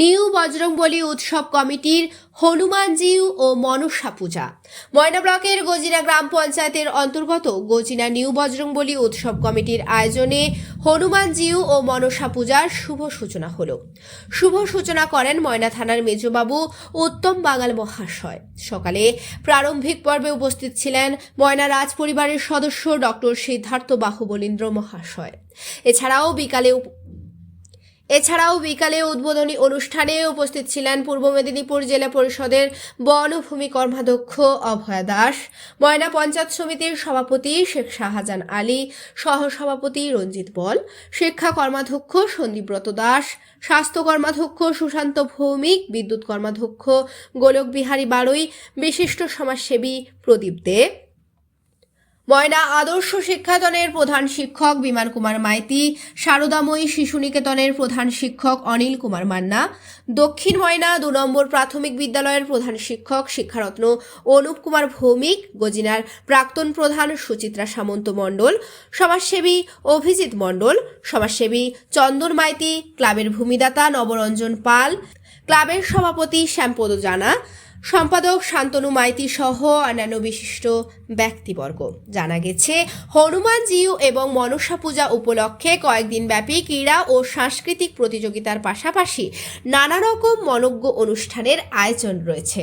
New Bajrangbali উৎসব কমিটির হনুমানজিউ ও মনসা পূজা। ময়না ব্লকের গজিনা গ্রাম পঞ্চায়েতের অন্তর্গত গজিনা নিউ বজরংবলী উৎসব কমিটির আয়োজনে হনুমানজিউ ও মনসা পূজার শুভ সূচনা হল। শুভ সূচনা করেন ময়না থানার মেজবাবু উত্তম বাঙাল মহাশয়। সকালে প্রারম্ভিক পর্বে উপস্থিত ছিলেন ময়না রাজ পরিবারের সদস্য ডক্টর সিদ্ধার্থ বাহুবলীন্দ্র মহাশয়। এছাড়াও বিকালে এছাড়াও বিকালে উদ্বোধনী অনুষ্ঠানে উপস্থিত ছিলেন পূর্ব মেদিনীপুর জেলা পরিষদের বনভূমি কর্মাধ্যক্ষ অভয়া দাস, ময়না পঞ্চায়েত সমিতির সভাপতি শেখ শাহজাহান আলী, সহসভাপতি রঞ্জিত বল, শিক্ষা কর্মাধ্যক্ষ সন্দীপব্রত দাস, স্বাস্থ্য কর্মাধ্যক্ষ সুশান্ত ভৌমিক, বিদ্যুৎ কর্মাধ্যক্ষ গোলক বিহারী বাড়ই বিশিষ্ট সমাজসেবী প্রদীপ দেব ময়না আদর্শ শিক্ষাতনের প্রধান শিক্ষক বিমান কুমার মাইতি শারদাময়ী শিশু নিকেতনের প্রধান শিক্ষক অনিল কুমার মান্না, দক্ষিণ ময়না দু নম্বর প্রাথমিক বিদ্যালয়ের প্রধান শিক্ষক শিক্ষারত্ন অনুপ কুমার ভৌমিক, গজিনার প্রাক্তন প্রধান সুচিত্রা সামন্ত মণ্ডল, সমাজসেবী অভিজিৎ মণ্ডল, সমাজসেবী চন্দন মাইতি, ক্লাবের ভূমিদাতা নবরঞ্জন পাল, ক্লাবের সভাপতি শ্যামপদ জানা সম্পাদক শান্তনু মাইতি সহ অন্যান্য বিশিষ্ট ব্যক্তিবর্গ। জানা গেছে হনুমানজিউ এবং মনসা পূজা উপলক্ষে কয়েকদিন ব্যাপী ক্রীড়া ও সাংস্কৃতিক প্রতিযোগিতার পাশাপাশি নানা রকম মনজ্ঞ অনুষ্ঠানের আয়োজন রয়েছে।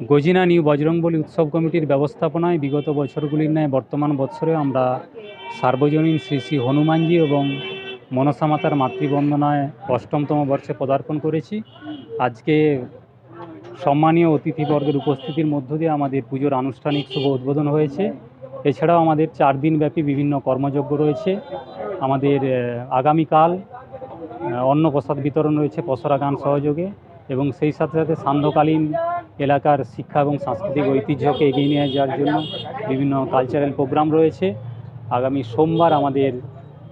গজিনা নিউ বজরংবলী উৎসব কমিটির ব্যবস্থাপনায় বিগত বছরগুলির ন্যায় বর্তমান বৎসরে আমরা সার্বজনীন শ্রী শ্রী হনুমানজি এবং মনসা মাতার মাতৃবন্দনায় অষ্টমতম বর্ষে পদার্পণ করেছি। আজকে সম্মানীয় অতিথিবর্গের উপস্থিতির মধ্য দিয়ে আমাদের পুজোর আনুষ্ঠানিক শুভ উদ্বোধন হয়েছে। এছাড়াও আমাদের চার দিনব্যাপী বিভিন্ন কর্মযজ্ঞ রয়েছে। আমাদের আগামীকাল অন্ন প্রসাদ বিতরণ রয়েছে পসরা গান সহযোগে এবং সেই সাথে সাথে সান্ধ্যকালীন এলাকার শিক্ষা এবং সাংস্কৃতিক ঐতিহ্যকে এগিয়ে নিয়ে যাওয়ার জন্য বিভিন্ন কালচারাল প্রোগ্রাম রয়েছে। আগামী সোমবার আমাদের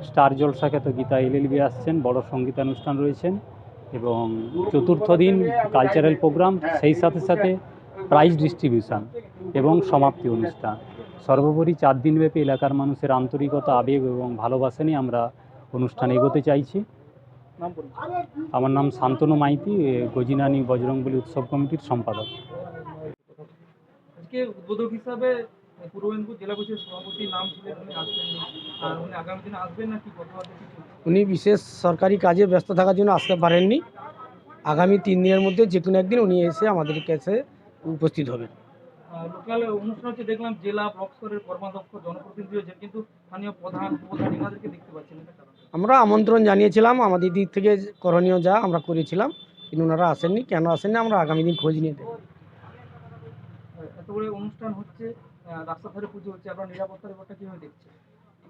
স্টার জলসা খ্যাত গীতা এলএলবি আসছেন, বড় সঙ্গীতানুষ্ঠান রয়েছেন এবং চতুর্থ দিন কালচারাল প্রোগ্রাম সেই সাথে সাথে প্রাইজ ডিস্ট্রিবিউশন এবং সমাপ্তি অনুষ্ঠান। সর্বোপরি চার দিনব্যাপী এলাকার মানুষের আন্তরিকতা, আবেগ এবং ভালোবাসা নিয়ে আমরা অনুষ্ঠান এগোতে চাইছি। আমার নাম শান্তনু মাইতি গজিনানি বজরংবলী উৎসব কমিটির সম্পাদক। আজকে উদ্বোধক হিসাবে পূর্ব মেদিনীপুর জেলা পরিষদের সভাপতির নাম ছিলেন উনি আসবেননি আর উনি আগামী দিনে আসবেন না কি উনি বিশেষ সরকারি কাজে ব্যস্ত থাকার জন্য আসতে পারেননি। আগামী তিন দিনের মধ্যে যে কোনো একদিন উনি এসে আমাদের কাছে উপস্থিত হবেন। লোকাল অনুষ্ঠান হচ্ছে দেখলাম জেলা ব্লক স্তরের কর্মাধ্যক্ষ জনপ্রতিনিধি হয়েছে কিন্তু স্থানীয় প্রধান উপপ্রধান এনাদেরকে দেখতে পাচ্ছেন। আমরা আমন্ত্রণ জানিয়েছিলাম আমাদের দিক থেকে করণীয় যা আমরা করেছিলাম কিন্তু ওনারা আসেননি। কেন আসেননি? আমরা আগামী দিন খোঁজ নিয়ে দেবো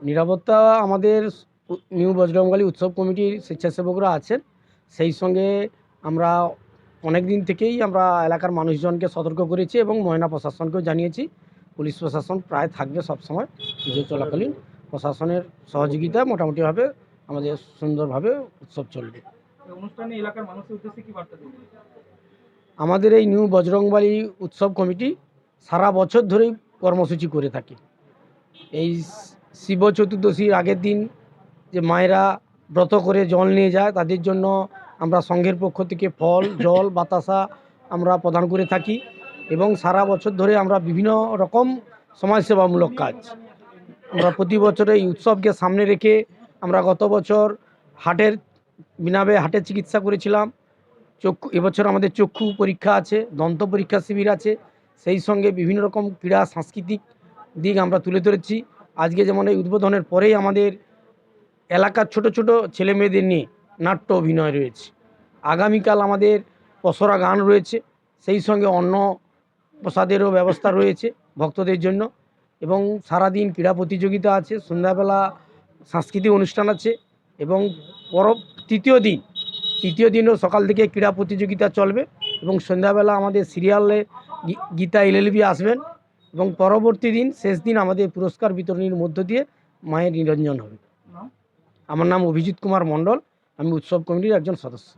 নিরাপত্তা আমাদের নিউ বজরংবলী উৎসব কমিটির স্বেচ্ছাসেবকরা আছেন। সেই সঙ্গে আমরা অনেক দিন থেকেই আমরা এলাকার মানুষজনকে সতর্ক করেছি এবং ময়না প্রশাসনকেও জানিয়েছি। পুলিশ প্রশাসন প্রায় থাকবে সবসময়। পুজো চলাকালীন প্রশাসনের সহযোগিতা মোটামুটিভাবে আমাদের সুন্দরভাবে উৎসব চলবে। অনুষ্ঠানে এলাকার মানুষের উদ্দেশ্যে কি বার্তা আমাদের এই নিউ বজরংবাড়ি উৎসব কমিটি সারা বছর ধরেই কর্মসূচি করে থাকে। এই শিব চতুর্দশীর আগের দিন যে মায়েরা ব্রত করে জল নিয়ে যায় তাদের জন্য আমরা সংঘের পক্ষ থেকে ফল জল বাতাসা আমরা প্রদান করে থাকি এবং সারা বছর ধরে আমরা বিভিন্ন রকম সমাজসেবামূলক কাজ। আমরা প্রতি বছর এই উৎসবকে সামনে রেখে আমরা গত বছর হাটের বিনাবে হাটের চিকিৎসা করেছিলাম। চক্ষু এবছর আমাদের চক্ষু পরীক্ষা আছে, দন্ত পরীক্ষা শিবির আছে। সেই সঙ্গে বিভিন্ন রকম ক্রীড়া সাংস্কৃতিক দিক আমরা তুলে ধরেছি। আজকে যেমন এই উদ্বোধনের পরেই আমাদের এলাকার ছোট ছোট ছেলে মেয়েদের নিয়ে নাট্য অভিনয় রয়েছে। আগামীকাল আমাদের পসরা গান রয়েছে, সেই সঙ্গে অন্য প্রসাদেরও ব্যবস্থা রয়েছে ভক্তদের জন্য। এবং সারাদিন ক্রীড়া প্রতিযোগিতা আছে, সন্ধ্যাবেলা সাংস্কৃতিক অনুষ্ঠান আছে এবং পর তৃতীয় দিন তৃতীয় দিনও সকাল থেকে ক্রীড়া প্রতিযোগিতা চলবে এবং সন্ধ্যাবেলা আমাদের সিরিয়ালে গীতা এলএলবি আসবেন এবং পরবর্তী দিন শেষ দিন আমাদের পুরস্কার বিতরণীর মধ্য দিয়ে মায়ের নিরঞ্জন হবে। আমার নাম অভিজিৎ কুমার মণ্ডল আমি উৎসব কমিটির একজন সদস্য।